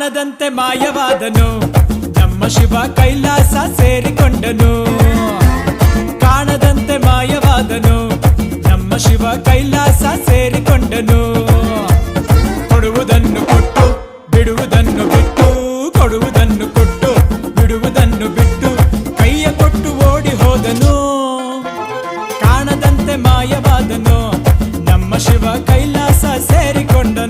ಕಾಣದಂತೆ ಮಾಯವಾದನು. ನಮ್ಮ ಶಿವ ಕೈಲಾಸ ಸೇರಿಕೊಂಡನು. ಕಾಣದಂತೆ ಮಾಯವಾದನು. ನಮ್ಮ ಶಿವ ಕೈಲಾಸ ಸೇರಿಕೊಂಡನು. ಕೊಡುವುದನ್ನು ಕೊಟ್ಟು, ಬಿಡುವುದನ್ನು ಬಿಟ್ಟು, ಕೊಡುವುದನ್ನು ಕೊಟ್ಟು, ಬಿಡುವುದನ್ನು ಬಿಟ್ಟು, ಕೈಯ ಕೊಟ್ಟು ಓಡಿ ಹೋದನು. ಕಾಣದಂತೆ ಮಾಯವಾದನು. ನಮ್ಮ ಶಿವ ಕೈಲಾಸ ಸೇರಿಕೊಂಡನು.